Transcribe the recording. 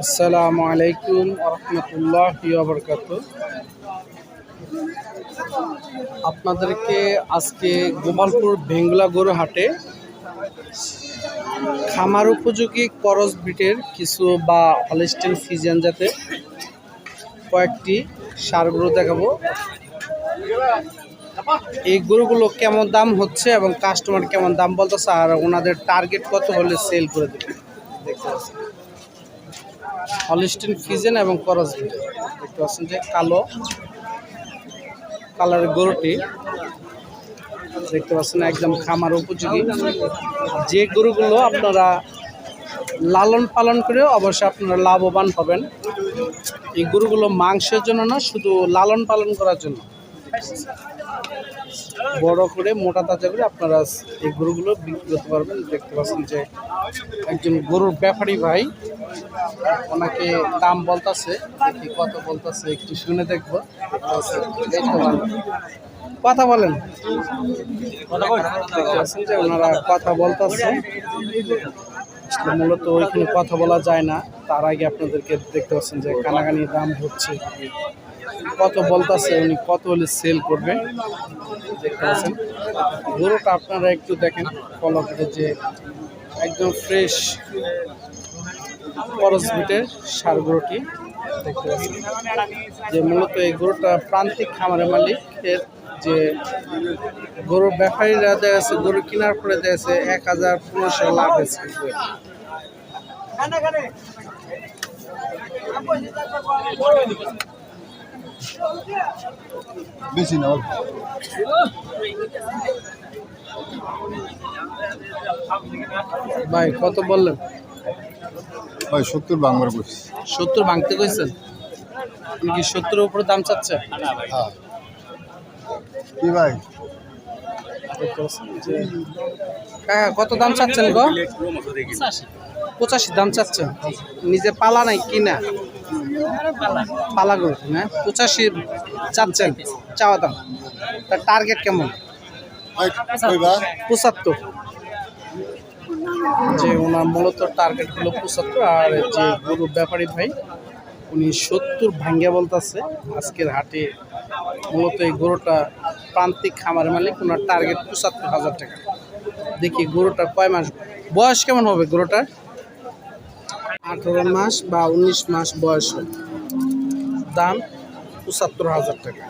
আসসালামু আলাইকুম রহমতুল্লাহ বরকাত আপনাদেরকে আজকে গোপালপুর ভেঙ্গুলা গরু হাটে খামার উপযোগী করস বিটের কিছু বা হলিস্টেন ফিজিয়ান যাতে কয়েকটি সার গরু দেখাবো। এই গরুগুলো কেমন দাম হচ্ছে এবং কাস্টমার কেমন দাম বলতেছে আর ওনাদের টার্গেট কত হলে সেল করে দেবে দেখতে পাচ্ছেন। হলিস্টিন ফিজেন এবং করস দেখতে পাচ্ছেন যে কালো কালার গরুটি। দেখতে পাচ্ছেন একদম খামার উপযোগী। যে গরুগুলো আপনারা লালন পালন করে অবশ্যই আপনারা লাভবান হবেন। এই গরুগুলো মাংসের জন্য না, শুধু লালন পালন করার জন্য। বড় করে, মোটা তাজা করে আপনারা এই গরুগুলো বিক্রি করতে পারবেন। দেখতে পাচ্ছেন যে একজন গরুর ব্যাপারী ভাই ওনাকে দাম বলতাছে, দেখি কত বলতাছে, একটু শুনে দেখব। কথা বলেন। যে ওনারা কথা বলতাছে। মূলত ওইখানে কথা বলা যায় না। তার আগে আপনাদেরকে দেখতে পাচ্ছেন যে কানাকানি দাম হচ্ছে কত বলতাছে, উনি কত হলে সেল করবে। দেখতে পাচ্ছেন। গরুটা আপনারা একটু দেখেন ফলো করে যে একদম ফ্রেশ করস বিটের সার গরুটি দেখতে যে মূলত এই গরুটা প্রান্তিক খামারের মালিক এর যে গরুর ব্যাপারীরা দেয় আছে গরু কেনার পরে দেয় আছে এক হাজার পনেরোশো লাভ হয়েছে বেশি না ভাই কত বললেন? ভাই সত্তর বাংলার বসি সত্তর ভাঙতে কইছেন? আপনি কি সত্তরের উপরে দাম চাচ্ছে? হ্যাঁ। কি ভাই? দেখতে পাচ্ছেন যে কাকা কত দাম চাচ্ছেন গো? পঁচাশি। দাম চাচ্ছেন? নিজে পালা নাই কিনা পালা গরু না? পঁচাশি চাচ্ছেন চাওয়া দাম। তার টার্গেট কেমন? ভাই? পঁচাত্তর। যে ওনার মূলত টার্গেট হলো পঁচাত্তর, আর যে গরু ব্যাপারী ভাই, উনি সত্তর ভাঙ্গিয়া বলতেছে, আজকের হাটে মূলত এই গরুটা প্রান্তিক খামার মালিক, ওনার টার্গেট পঁচাত্তর হাজার টাকা। দেখি গরুটা কয় মাস, বয়স কেমন হবে গরুটার? আঠেরো মাস বা উনিশ মাস বয়স দাম পঁচাত্তর হাজার টাকা।